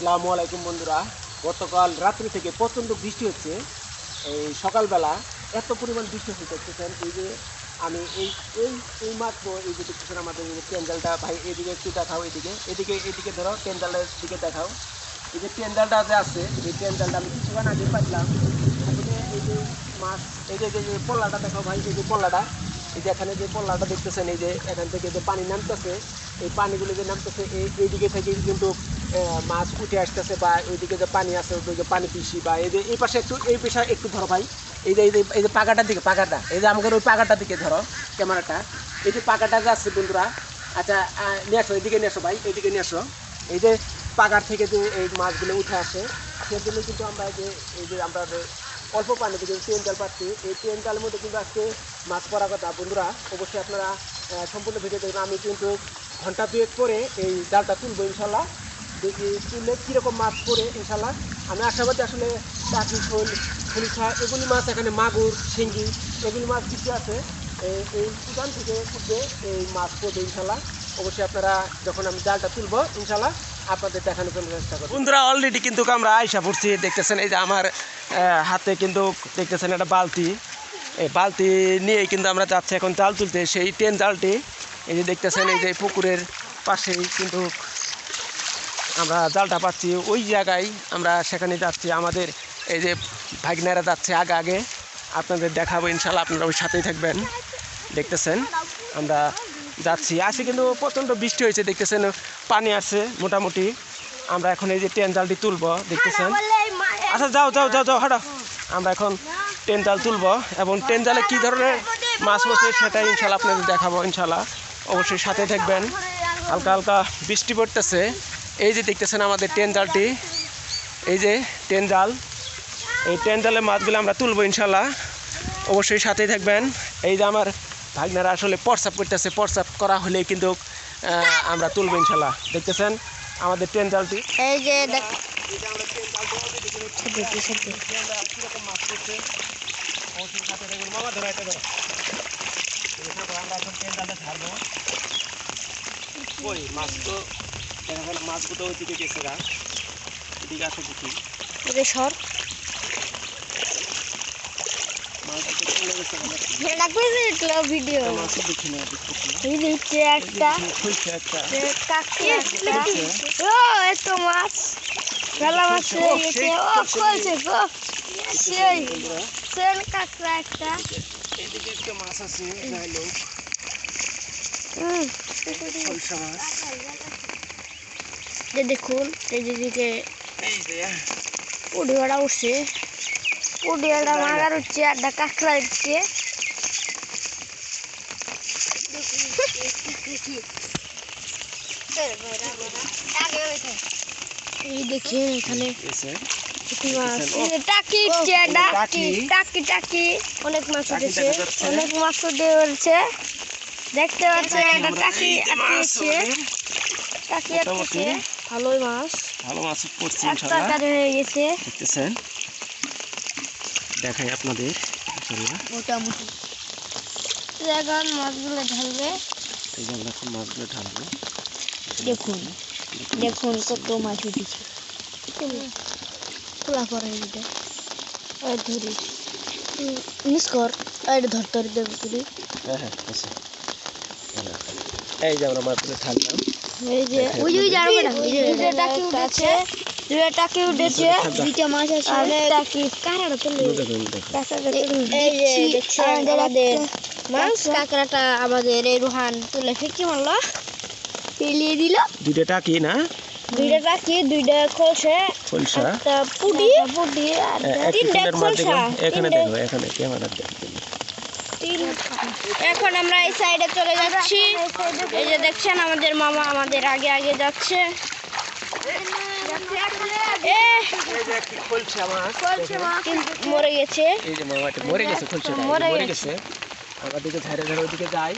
আসসালামু আলাইকুম বন্ধুরা। গতকাল রাত্রি থেকে প্রচণ্ড বৃষ্টি হচ্ছে। এই সকালবেলা এত পরিমাণ বৃষ্টি হচ্ছে, দেখতেছেন এই যে আমি এই এই এই মাত্র এই যে দেখতেছেন আমাদের প্যান্ডেলটা ভাই, এদিকে একটু দেখাও এদিকে। এদিকে এদিকে ধরো প্যান্ডেলের দিকে দেখাও। এই যে প্যান্ডেলটা যে আছে, এই প্যান্ডেলটা আমি কিছুক্ষণ আগে পাইলাম। এই যে মাছ এই যে এই যে পল্লাটা দেখাও ভাই, এই যে পল্লাটা। এই যে এখানে যে পল্লাটা দেখতেছেন, এই যে এখান থেকে যে পানি নামতেছে, এই পানিগুলো যে নামতেছে, এই এইদিকে থেকে কিন্তু মাছ উঠে আসতেছে বা ওইদিকে যে পানি আছে ওইদিকে পানি পিসি বা এই যে এই পাশে একটু, এই পেশা একটু ধরো ভাই। এই যে এই যে এই যে পাকাটার দিকে, পাকাটা। এই যে আমাদের ওই পাকাটার দিকে ধরো, ক্যামেরাটা। এই যে পাকাটা যে আছে বন্ধুরা আচ্ছা নিয়ে আসো, এদিকে নিয়ে আসো ভাই, এদিকে নিয়ে আসো। এই যে পাকার থেকে যে এই মাছগুলো উঠে আসে, সেগুলো কিন্তু আমরা যে, এই যে আমরা অল্প পানি থেকে টেন জাল পাচ্ছি। এই টেন জালের মধ্যে কিন্তু আজকে মাছ পড়ার কথা। বন্ধুরা, অবশ্যই আপনারা সম্পূর্ণ ভিডিও দেখবেন আমি কিন্তু ঘণ্টা দুয়েক পরে এই জালটা তুলবো ইনশাল্লাহ দেখি তুললে কীরকম মাছ পড়ে ইনশাল্লাহ আমি আশাবাদী আসলে টাকি শোল ফুলসা এগুলি মাছ এখানে মাগুর, শিঙ্গি, এগুলি মাছ কিছু আছে। এই উদান থেকে উঠবে এই মাছ পড়বে ইনশাল্লাহ অবশ্যই আপনারা যখন আমি জালটা তুলবো ইনশাল্লাহ আপনাদের দেখানোর জন্য চেষ্টা করব। বন্ধুরা অলরেডি কিন্তু আমরা আয়সা পড়ছি, দেখতেছেন, এই যে আমার হাতে কিন্তু দেখতেছেন একটা বালতি। এই বালতি নিয়ে কিন্তু আমরা যাচ্ছি এখন জাল তুলতে। সেই টেন জালটি, এই যে দেখতেছেন, এই যে পুকুরের পাশেই কিন্তু আমরা জালটা পাচ্ছি। ওই জায়গায় আমরা সেখানে যাচ্ছি। আমাদের এই যে ভাগনারা যাচ্ছে আগে আগে। আপনাদের দেখাবো ইনশাল্লাহ আপনারা ওই সাথেই থাকবেন। দেখতেছেন, আমরা যাচ্ছি। আসে কিন্তু প্রচণ্ড বৃষ্টি হয়েছে, দেখতেছেন, পানি আছে মোটামুটি। আমরা এখন এই যে টেন জালটি তুলবো, দেখতেছেন। আচ্ছা যাও যাও যাও যাও, হাঁটো। আমরা এখন টেন জাল তুলবো এবং টেন জালে কী ধরনের মাছ পড়ছে সেটা ইনশাল্লাহ আপনাদের দেখাবো ইনশাল্লাহ অবশ্যই সাথে থাকবেন। হালকা হালকা বৃষ্টি পড়তেছে। এই যে দেখতেছেন আমাদের টেন জালটি। এই যে টেন জাল। এই টেন জালের মাছগুলো আমরা তুলবো ইনশাল্লাহ অবশ্যই সাথেই থাকবেন। এই যে আমার ভাগনারা আসলে প্রস্রাব করতেছে প্রস্রাব করা হলেই কিন্তু আমরা তুলবো ইনশাল্লাহ দেখতেছেন আমাদের টেন জালটি। এই যে দেখ কই মাছ তো এখন মাছগুলো ওইদিকে গেছে গা। এদিকে আসো দেখি সর ভিডিও একটা। একটা। ও এত মাছ। বেলা মাছ ও, হয়ে গেছে সেই ও খুলছে খুলছে গো সেই বন্ধুরা সেন কাকড়া একটা। এদিকে একটা মাছ আছে মাছ। যে দেখুন এই যে দিকে এই যে। পুডিওটা উঠছে পুডিওটা মাগার উঠছে একটা কাঁকড়া উঠছে এই দেখেন এখানে টাকি একটা টাকি। টাকি টাকি। অনেক মাছ উঠেছে। অনেক মাছ উঠে উঠছে। দেখতে পাচ্ছেন একটা টাকি আটকেছে টাকি। আটকেছে ভালোই মাছ। ভালো মাছ পড়ছে এক হয়ে গেছে। দেখতেছেন? দেখাই আপনাদের ইনশাল্লাহ। মোটামুটি। এখন মাছগুলো ঢালবে। এই যে আমরা এখন মাছগুলো ঢালবো। দেখুন। দেখুন কত মাছ উঠেছে। খোলা ওই ধরি। মিস কর এটা ধর ধর দেব তুই হ্যাঁ হ্যাঁ এই যে আমরা এই যে ওই না দুইটা টাকি উঠেছে? দুইটা টাকি উঠেছে? দুইটা মাছ আছে। আর টাকি এই যে দেখছেন আমাদের মাছ কাঁকড়াটা আমাদের এই রুহান তুলে। ফিকি মারলো পেলিয়ে দিল। দুইটা টাকি না? দুইটা টাকি দুইটা খোলসে খলসা। একটা পুডি পুডি আর তিনটা খোলসা এখানে দেখো এখানে ক্যামেরা তিন- এখন আমরা এই সাইডে চলে যাচ্ছি। এই যে দেখছেন আমাদের মামা আমাদের আগে আগে যাচ্ছে। মরে গেছে। এই যে মামাটি মরে গেছে মরে মরে গেছে। গেছে। আমরা দিকে ধারে ধারে ওইদিকে যাই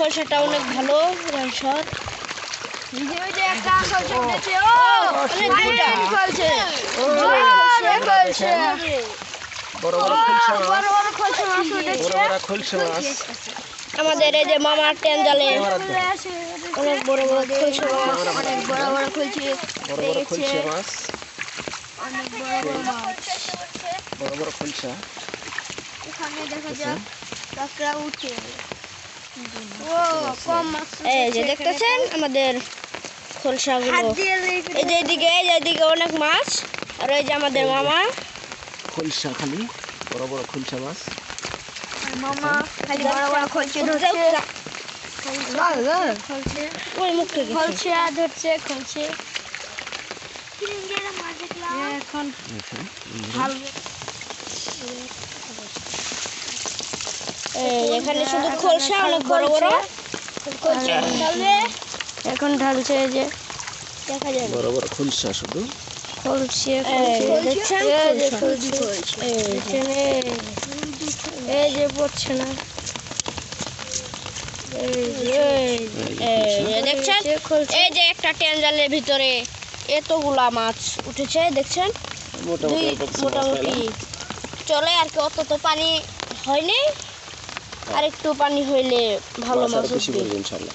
খোলসাটা অনেক ভালো মাছ আমাদের এই যে মামার টেন জালে অনেক বড় বড় খলসা মাছ। অনেক বড় বড় খলসি বড় বড় খলসা মাছ। বড় বড় মাছ। বড় বড় খলসা এখানে দেখা যাক কাঁকড়া উঠে। মাছ এই যে দেখতেছেন আমাদের খলসাগুলো এই যে এদিকে এই যে এদিকে অনেক মাছ আর ওই যে আমাদের মামা খলসা খালি বড় বড় খলসা মাছ মামা খালি বড় বড় খলসি ধরছে খলসে ওই মুখ থেকে ধরছে খলসে এখন ভালো এই এখানে শুধু খলসা অনেক বড় বড় এখন ঢালছে এই যে দেখা যায় বড় বড় খলসা শুধু খলসে এই যে পড়ছে না এই যে এই যে দেখছেন এই যে একটা টেনজালের ভিতরে এতগুলা মাছ উঠেছে দেখছেন মোটামুটি চলে আর কি অত তো পানি হয়নি আর একটু পানি হইলে ভালো মাছ বেশি ইনশাল্লাহ।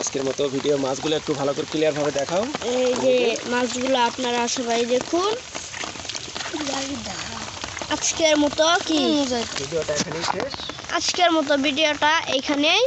আজকের মতো ভিডিও মাছগুলো একটু ভালো করে ক্লিয়ার ভাবে দেখাও। এই যে। মাছগুলো আপনারা সবাই দেখুন। আজকের মতো কি? ভিডিওটা এখানেই শেষ। আজকের মতো ভিডিওটা এখানেই।